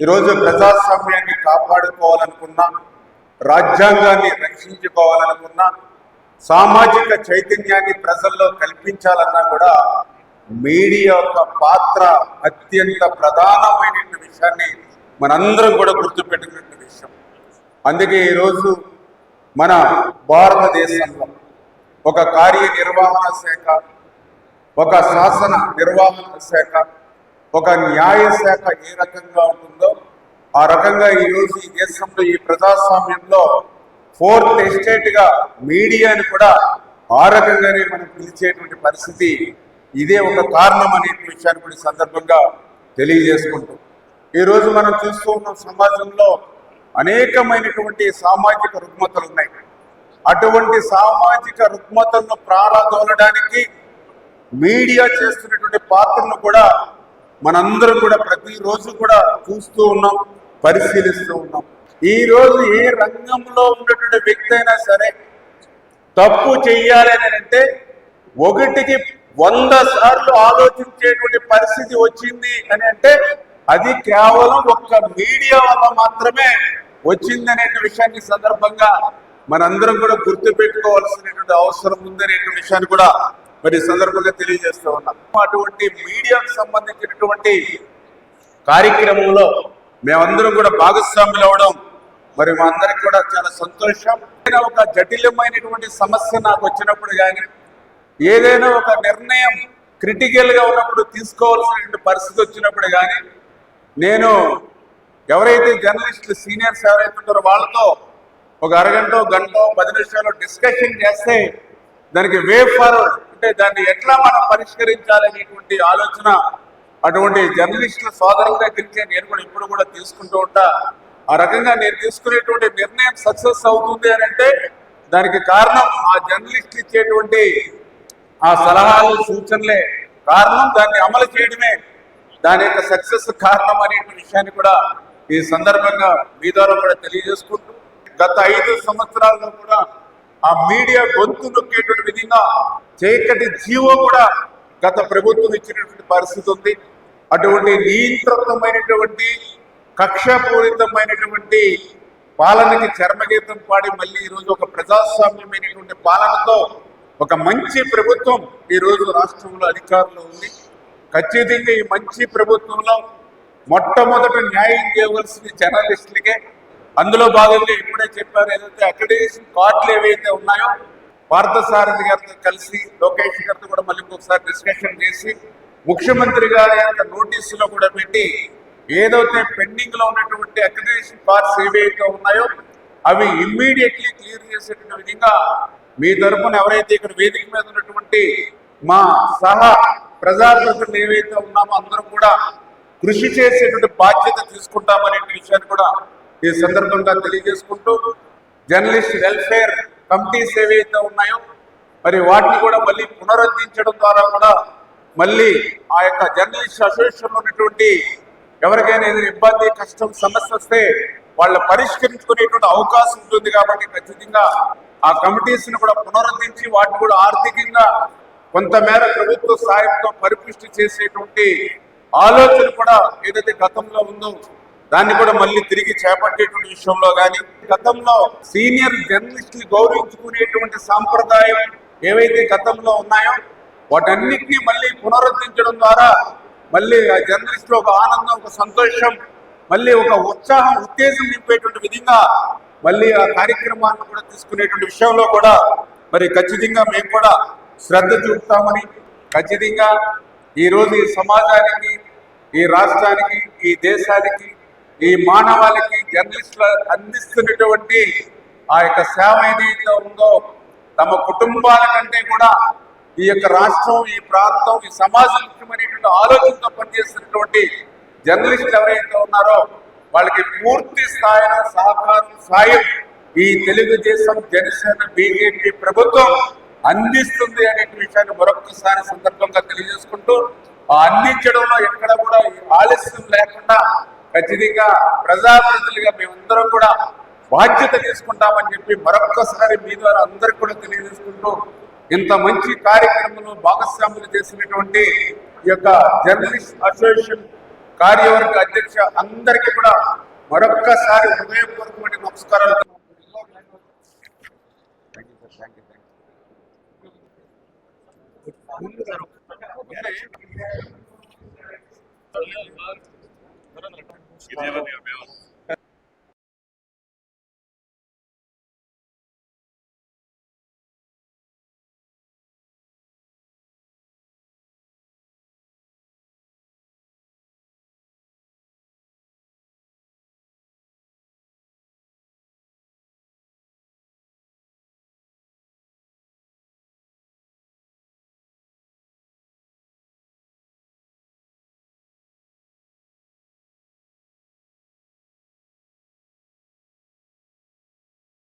ఈరోజు ప్రజాస్వామ్యాన్ని కాపాడుకోవాలనుకున్నా రాజ్యాంగాన్ని రక్షించుకోవాలనుకున్నా సామాజిక చైతన్యాన్ని ప్రజల్లో కల్పించాలన్నా కూడా మీడియా యొక్క పాత్ర అత్యంత ప్రధానమైన విషయాన్ని మనందరం కూడా గుర్తుపెట్టుకున్న విషయం. అందుకే ఈరోజు మన భారతదేశంలో ఒక కార్యనిర్వహణ శాఖ ఒక శాసన నిర్వహణ శాఖ ఒక న్యాయ శాఖ ఏ రకంగా ఉంటుందో ఆ రకంగా ఈరోజు ఈ దేశంలో ఈ ప్రజాస్వామ్యంలో ఫోర్త్ ఎస్టేట్గా మీడియాని కూడా ఆ రకంగానే మనం పిలిచేటువంటి పరిస్థితి ఇదే ఒక కారణం అనే విషయాన్ని కూడా సందర్భంగా తెలియజేసుకుంటూ. ఈరోజు మనం చూస్తూ ఉన్న సమాజంలో అనేకమైనటువంటి సామాజిక రుగ్మతలు ఉన్నాయి. అటువంటి సామాజిక రుగ్మతలను ప్రారంభోలడానికి మీడియా చేస్తున్నటువంటి పాత్రను కూడా మనందరం కూడా ప్రతిరోజు కూడా చూస్తూ ఉన్నాం పరిశీలిస్తూ ఉన్నాం. ఈ రోజు ఏ రంగంలో ఉన్నటువంటి వ్యక్తి అయినా సరే తప్పు చెయ్యాలి అని అంటే ఒకటికి వంద సార్లు ఆలోచించేటువంటి పరిస్థితి వచ్చింది అని అంటే అది కేవలం ఒక్క మీడియా వల్ల మాత్రమే వచ్చింది అనే విషయాన్ని సందర్భంగా మనందరం కూడా గుర్తు పెట్టుకోవాల్సినటువంటి అవసరం ఉందనే విషయాన్ని కూడా మరి సందర్భంగా తెలియజేస్తూ ఉన్నాం. అటువంటి మీడియాకు సంబంధించినటువంటి కార్యక్రమంలో మేమందరం కూడా భాగస్వాములు అవడం మరి మా అందరికి కూడా చాలా సంతోషం. ఒక జటిలమైనటువంటి సమస్య నాకు వచ్చినప్పుడు కానీ ఏదైనా ఒక నిర్ణయం క్రిటికల్గా ఉన్నప్పుడు తీసుకోవాల్సినటువంటి పరిస్థితి వచ్చినప్పుడు కానీ నేను ఎవరైతే జర్నలిస్టులు సీనియర్స్ ఎవరైతే ఉంటారో వాళ్ళతో ఒక అరగంట గంట పది నిమిషాలు డిస్కషన్ చేస్తే దానికి వే ఫార్వర్డ్ అంటే దాన్ని ఎట్లా మనం పరిష్కరించాలనేటువంటి ఆలోచన అటువంటి జర్నలిస్టుల సోదరుల దగ్గరికి నేను కూడా ఇప్పుడు కూడా తీసుకుంటూ ఉంటా. ఆ రకంగా నేను తీసుకునేటువంటి నిర్ణయం సక్సెస్ అవుతుంది అని అంటే దానికి కారణం ఆ జర్నలిస్ట్ ఇచ్చేటువంటి ఆ సలహాలు సూచనలే. కారణం దాన్ని అమలు చేయడమే. దాని యొక్క సక్సెస్ కారణం అనే విషయాన్ని కూడా ఈ సందర్భంగా మీ ద్వారా కూడా తెలియజేసుకుంటూ గత ఐదు సంవత్సరాల్లో కూడా ఆ మీడియా గొంతు నొక్కేటువంటి విధంగా చీకటి జీవో కూడా గత ప్రభుత్వం ఇచ్చినటువంటి పరిస్థితి ఉంది. అటువంటి నియంత్రితమైనటువంటి కక్షపూరితమైనటువంటి పాలనకి చర్మగీతం పాడి మళ్ళీ ఈరోజు ఒక ప్రజాస్వామ్యమైనటువంటి పాలనతో ఒక మంచి ప్రభుత్వం ఈ రోజు రాష్ట్రంలో అధికారంలో ఉంది. ఖచ్చితంగా ఈ మంచి ప్రభుత్వంలో మొట్టమొదట న్యాయం చేయవలసింది జర్నలిస్టులకే అందులో భాగంగా ఇప్పుడే చెప్పారు ఏదైతే అక్రిడేషన్ కార్డులు ఏవైతే ఉన్నాయో పార్థసారథి గారితో కలిసి లోకేష్ గారితో కూడా మళ్ళీ ఒకసారి డిస్కషన్ చేసి ముఖ్యమంత్రి గారి యొక్క నోటీసులో కూడా పెట్టి ఏదైతే పెండింగ్లో ఉన్నటువంటి అక్రిడేషన్ కార్డ్స్ ఏవైతే ఉన్నాయో అవి ఇమ్మీడియట్లీ క్లియర్ చేసేటువంటి విధంగా మీ తరపున ఎవరైతే ఇక్కడ వేదిక మీద ఉన్నటువంటి మా సహా ప్రజాప్రతినిధులు ఏవైతే ఉన్నామో అందరం కూడా కృషి చేసేటువంటి బాధ్యత తీసుకుంటామనే విషయాన్ని కూడా ఈ సందర్భంగా తెలియజేసుకుంటూ జర్నలిస్ట్ వెల్ఫేర్ కమిటీస్ ఏవైతే ఉన్నాయో మరి వాటిని కూడా మళ్ళీ పునరుద్ధరించడం ద్వారా కూడా మళ్ళీ ఆ యొక్క జర్నలిస్ట్ అసోసియేషన్ ఉన్నటువంటి ఎవరికైనా ఏదైనా ఇబ్బంది కష్టం సమస్య వస్తే వాళ్ళ పరిష్కరించుకునేటువంటి అవకాశం ఉంటుంది కాబట్టి ఖచ్చితంగా ఆ కమిటీస్ని కూడా పునరుద్ధరించి వాటిని కూడా ఆర్థికంగా కొంతమేర ప్రభుత్వ సాయంతో పరిపుష్టి చేసేటువంటి ఆలోచన కూడా ఏదైతే గతంలో ఉందో దాన్ని కూడా మళ్ళీ తిరిగి చేపట్టేటువంటి విషయంలో కానీ గతంలో సీనియర్ జర్నలిస్టులు గౌరవించుకునేటువంటి సాంప్రదాయం ఏవైతే గతంలో ఉన్నాయో వాటన్నిటినీ మళ్ళీ పునరుద్ధరించడం ద్వారా మళ్ళీ ఆ జర్నలిస్టులు ఒక ఆనందం ఒక సంతోషం మళ్ళీ ఒక ఉత్సాహం ఉత్తేజం నింపేటువంటి విధంగా మళ్ళీ ఆ కార్యక్రమాన్ని కూడా తీసుకునేటువంటి విషయంలో కూడా మరి ఖచ్చితంగా మేము కూడా శ్రద్ధ చూపుతామని ఖచ్చితంగా ఈరోజు ఈ సమాజానికి ఈ రాష్ట్రానికి ఈ దేశానికి ఈ మానవాళికి జర్నలిస్టులు అందిస్తున్నటువంటి ఆ యొక్క సేవ ఏదైతే ఉందో తమ కుటుంబాల కంటే కూడా ఈ యొక్క రాష్ట్రం ఈ ప్రాంతం ఈ సమాజం ముఖ్యమైనటువంటి ఆలోచనతో పనిచేస్తున్నటువంటి జర్నలిస్టులు ఎవరైతే ఉన్నారో వాళ్ళకి పూర్తి స్థాయిన సహకారం సాయం ఈ తెలుగుదేశం జనసేన బీజేపీ ప్రభుత్వం అందిస్తుంది అనే విషయాన్ని మరొకసారి సందర్భంగా తెలియజేసుకుంటూ ఆ అందించడంలో ఎక్కడ కూడా ఈ ఆలస్యం లేకుండా ఖచ్చితంగా ప్రజాప్రతినిధులుగా మేమందరం కూడా బాధ్యత తీసుకుంటామని చెప్పి మరొక్కసారి మీ ద్వారా అందరికి కూడా తెలియజేసుకుంటూ ఇంత మంచి కార్యక్రమంలో భాగస్వాములు చేసినటువంటి ఈ యొక్క జర్నలిస్ట్ అసోసియేషన్ కార్యవర్గ అధ్యక్ష అందరికీ కూడా మరొక్కసారి హృదయపూర్వకమైన నమస్కారాలు You never knew, Bill.